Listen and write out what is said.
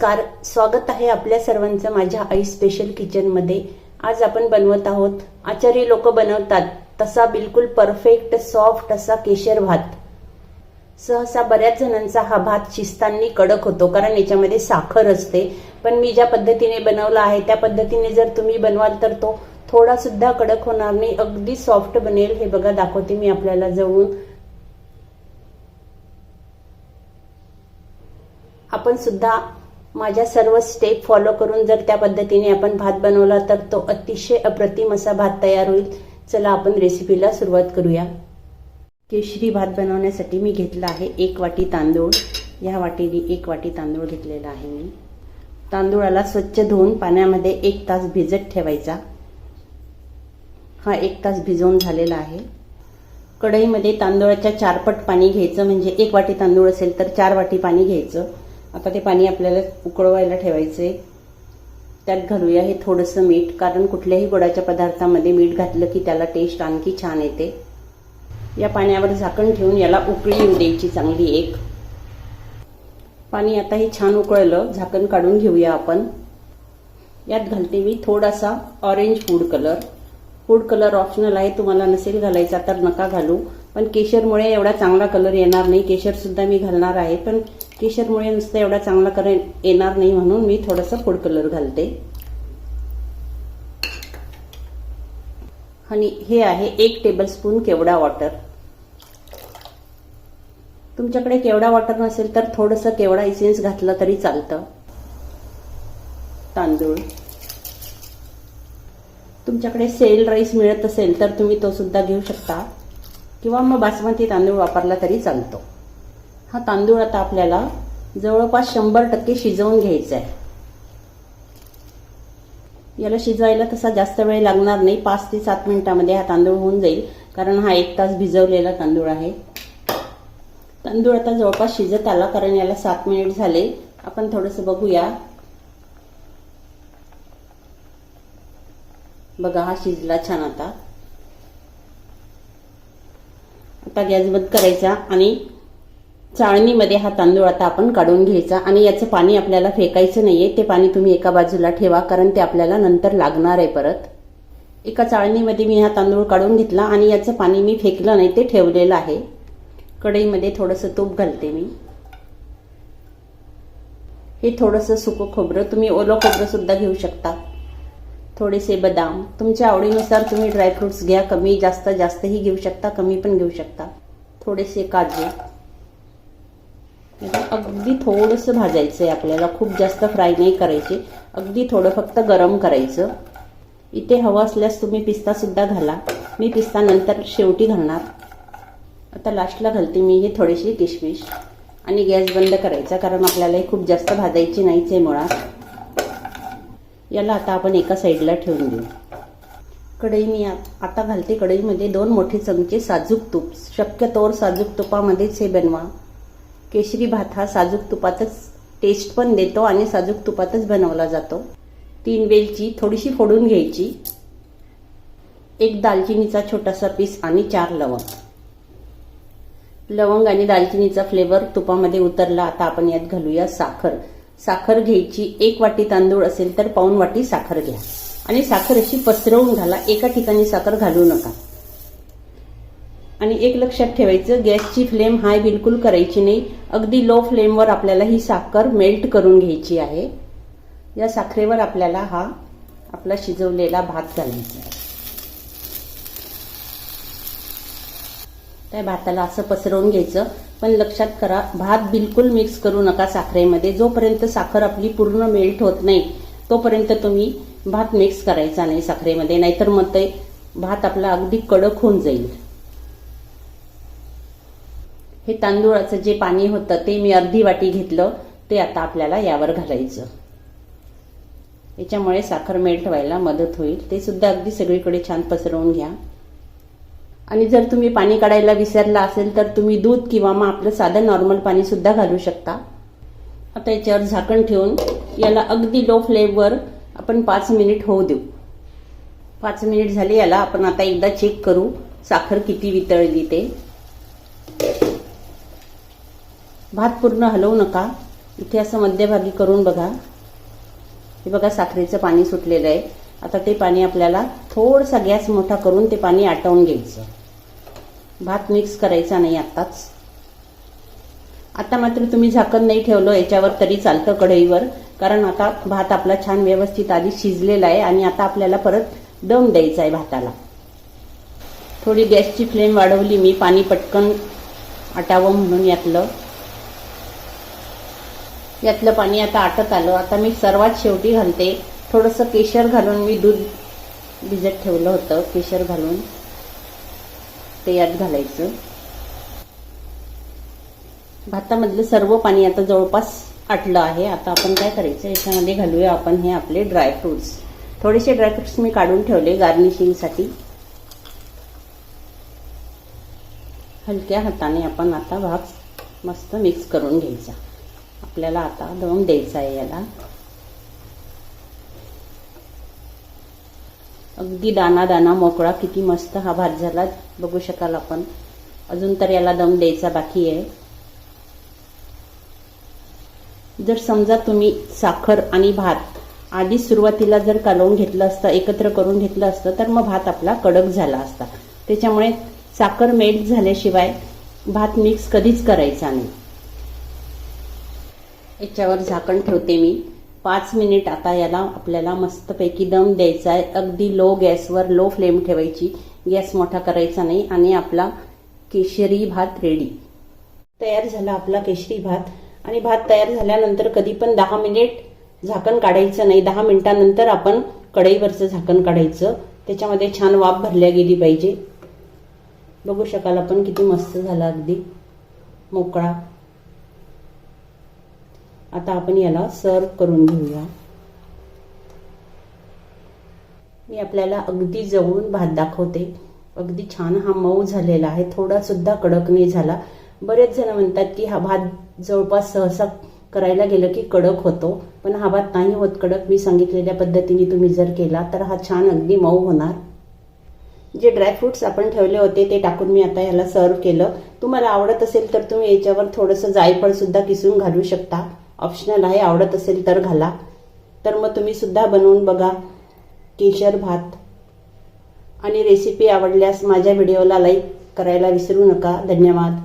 नमस्कार. स्वागत आहे आपल्या सर्वांचं माझ्या आई स्पेशल किचनमध्ये आज आपण बनवत आहोत आचारी लोक बनवतात. तसा बिलकुल परफेक्ट सॉफ्ट असा केशर भात. सहसा बऱ्याच जणांचा हा भात शिजताना कडक होतो कारण याच्यामध्ये साखर असते. पण मी ज्या पद्धतीने बनवला आहे त्या पद्धतीने जर तुम्ही बनवाल तर तो थोडा सुद्धा कडक होणार नाही अगदी सॉफ्ट बनेल. हे बघा दाखवते मी आपल्याला जवळून. आपण सुद्धा माझ्या सर्व स्टेप फॉलो करून जर त्या पद्धतीने आपण भात बनवला तर तो अतिशय अप्रतिम असा भात तयार होईल. चला आपण रेसिपीला सुरुवात करूया. केशरी भात बनवण्यासाठी मी घेतला आहे एक वाटी तांदूळ. या वाटीने एक वाटी तांदूळ घेतलेला आहे मी. तांदूळाला स्वच्छ धुवून पाण्यामध्ये एक तास भिजत ठेवायचा. हा एक तास भिजवून झालेला आहे. कढईमध्ये तांदूळाच्या चारपट पाणी घ्यायचं म्हणजे एक वाटी तांदूळ असेल तर चार वाटी पाणी घ्यायचं. आता ते पाणी आपल्याला उकळवायला ठेवायचे. त्यात घालूया हे थोडंसं मीठ कारण कुठल्याही गोडाच्या पदार्थामध्ये मीठ घातलं की त्याला टेस्ट आणखी छान येते. या पाण्यावर झाकण ठेवून याला उकळी येऊ द्यायची चांगली एक. पाणी आता हे छान उकळलं झाकण काढून घेऊया आपण. यात घालते मी थोडासा orange food colour food colour optional आहे तुम्हाला नसेल घालायचा तर नका घालू. पण केशरमुळे एवढा चांगला कलर येणार नाही. केशरसुद्धा मी घालणार आहे पण केशरमुळे नुसतं एवढा चांगला कलर येणार नाही म्हणून मी थोडंसं फूड कलर घालते. आणि हे आहे एक टेबलस्पून केवडा वॉटर तुमच्याकडे केवडा वॉटर नसेल तर थोडंसं केवडा इसेन्स घातलं तरी चालतं. तांदूळ. तुमच्याकडे सेल राईस मिळत असेल तर तुम्ही तो सुद्धा घेऊ शकता. किंवा मग बासमती तांदूळ वापरला तरी चालतो. हा तांदूळ आता आपल्याला जवळपास शंभर टक्के शिजवून घ्यायचा आहे याला शिजवायला तसा जास्त वेळ लागणार नाही. पाच ते सात मिनिटामध्ये हा तांदूळ होऊन जाईल. कारण हा एक तास भिजवलेला तांदूळ आहे. तांदूळ आता जवळपास शिजत आला कारण याला सात मिनिट झाले. आपण थोडंसं बघूया. बघा हा शिजला छान आता. आता गॅस बंद करायचा आणि चाळणीमध्ये हा तांदूळ आता आपण काढून घ्यायचा आणि याचं पाणी आपल्याला फेकायचं नाहीये. ते पाणी तुम्ही एका बाजूला ठेवा कारण ते आपल्याला नंतर लागणार आहे परत. एका चाळणीमध्ये मी हा तांदूळ काढून घेतला आणि याचं पाणी मी फेकलं नाही ते ठेवलेलं आहे. कढईमध्ये थोडंसं तूप घालते मी. हे थोडंसं सुकं खोबरं तुम्ही ओलं खोबरंसुद्धा घेऊ शकता. थोडेसे बदाम. तुमच्या आवडीनुसार तुम्ही ड्रायफ्रुट्स घ्या कमी जास्त जास्तही घेऊ शकता कमी पण घेऊ शकता. थोडेसे काजू. म्हणजे अगदी थोडंसं भाजायचं आहे आपल्याला. खूप जास्त फ्राय नाही करायचे. अगदी थोडं फक्त गरम करायचं. इथे हवं असल्यास तुम्ही पिस्तासुद्धा घाला. मी पिस्ता नंतर शेवटी घालणार. आता लास्टला घालते मी हे थोडीशी किशमिश. आणि गॅस बंद करायचा कारण आपल्याला हे खूप जास्त भाजायची नाहीच आहे मुळात. याला आता आपण एका साईडला ठेवून देऊ. कढई मी आता घालते. कढईमध्ये दोन मोठे चमचे साजूक तूप. शक्यतोवर साजूक तुपामध्येच हे बनवा. केशरी भात हा साजूक तुपातच टेस्ट पण देतो आणि साजूक तुपातच बनवला जातो. तीन वेलची थोडीशी फोडून घ्यायची. एक दालचिनीचा छोटासा पीस आणि चार लवंग. लवंग आणि दालचिनीचा फ्लेवर तुपामध्ये उतरला. आता आपण यात घालूया साखर. साखर घ्यायची एक वाटी तांदूळ असेल तर पाऊन वाटी साखर घ्या. आणि साखर अशी पसरवून घाला. एका ठिकाणी साखर घालू नका. आणि एक लक्षात ठेवायचं गॅसची फ्लेम हाय बिलकुल करायची नाही. अगदी लो फ्लेमवर आपल्याला ही साखर मेल्ट करून घ्यायची आहे. या साखरेवर आपल्याला हा आपला शिजवलेला भात घालायचा त्या भाताला असं पसरवून घ्यायचं. पण लक्षात करा भात बिलकुल मिक्स करू नका साखरेमध्ये. जोपर्यंत साखर आपली पूर्ण मेल्ट होत नाही तोपर्यंत तुम्ही भात मिक्स करायचा नाही साखरेमध्ये. नाहीतर मग ते भात आपला अगदी कडक होऊन जाईल. हे तांदूळाचं जे पाणी होतं ते मी अर्धी वाटी घेतलं ते आता आपल्याला यावर घालायचं. याच्यामुळे साखर मेल्ट व्हायला मदत होईल. ते सुद्धा अगदी सगळीकडे छान पसरवून घ्या. आणि जर तुम्ही पाणी काढायला विसरला असेल तर तुम्ही दूध किंवा मग आपलं साधं नॉर्मल पाणी सुद्धा घालू शकता. आता याच्यावर झाकण ठेवून याला अगदी लो फ्लेमवर आपण पाच मिनिट होऊ देऊ. पाच मिनिट झाले याला आपण आता एकदा चेक करू साखर किती वितळली ते. भात पूर्ण हलवू नका. इथे असं मध्यभागी करून बघा. हे बघा साखरेचं पाणी सुटलेलं आहे. आता ते पाणी आपल्याला थोडसा गॅस मोठा करून ते पाणी आटवून घ्यायचं. भात मिक्स करायचा नाही आत्ताच. आता मात्र तुम्ही झाकण नाही ठेवलं याच्यावर तरी चालतं कढईवर. कारण आता भात आपला छान व्यवस्थित आधी शिजलेला आहे आणि आता आपल्याला परत दम द्यायचा आहे भाताला. थोडी गॅसची फ्लेम वाढवली मी पाणी पटकन आटावं म्हणून यातलं. यातलं पाणी आता आटत आलं. आता मी सर्वात शेवटी घालते. थोडंसं केशर घालून मी दूध भिजत ठेवलं होतं केशर घालून. ते यात घालायचं. भातामधलं सर्व पाणी आता जवळपास आटलं आहे. आता आपण काय करायचं? याच्यामध्ये घालूया आपण हे आपले ड्रायफ्रुट्स थोडेसे ड्रायफ्रुट्स मी काढून ठेवले गार्निशिंगसाठी हलक्या हाताने आपण आता भात मस्त मिक्स करून घ्यायचा. आपल्याला आता दम द्यायचा आहे याला. अगदी दाना दाना मोकळा किती मस्त हा भात झाला. बघू शकाल आपण. अजून तर याला दम द्यायचा बाकी आहे. जर समजा तुम्ही साखर आणि भात आधी सुरुवातीला जर कालवून घेतलं असतं एकत्र करून घेतलं असतं तर मग भात आपला कडक झाला असता. त्याच्यामुळे साखर मेल्ट झाल्याशिवाय भात मिक्स कधीच करायचा नाही. याच्यावर झाकण ठेवते मी. पाच मिनिट आता याला आपल्याला मस्तपैकी दम द्यायचा आहे. अगदी लो गॅसवर लो फ्लेम ठेवायची. गॅस मोठा करायचा नाही आणि आपला केशरी भात रेडी तयार झाला आपला केशरी भात. आणि भात तयार झाल्यानंतर कधी पण दहा मिनिट झाकण काढायचं नाही. दहा मिनिटानंतर आपण कढईवरचं झाकण काढायचं. त्याच्यामध्ये छान वाफ भरल्या गेली पाहिजे. बघू शकाल आपण किती मस्त झाला अगदी. मोकळा. आता आपण याला सर्व करून घेऊया. मी आपल्याला अगदी जवळून भात दाखवते. अगदी छान हा मऊ झालेला आहे. थोडा सुद्धा कडक नाही झाला. बरेच जण म्हणतात की हा भात जवळपास सहसा करायला गेलं की कडक होतो. पण हा भात नाही होत कडक. मी सांगितलेल्या पद्धतीने तुम्ही जर केला तर हा छान अगदी मऊ होणार. जे ड्रायफ्रुट्स आपण ठेवले होते ते टाकून मी आता याला सर्व केलं. तुम्हाला आवडत असेल तर तुम्ही याच्यावर थोडंसं जायफळ सुद्धा किसून घालू शकता. ऑप्शनल आहे आवडत असेल तर घाला. तर मग तुम्ही सुद्धा बनवून बघा केशर भात. आणि रेसिपी आवडल्यास माझ्या व्हिडिओला लाईक करायला विसरू नका. धन्यवाद.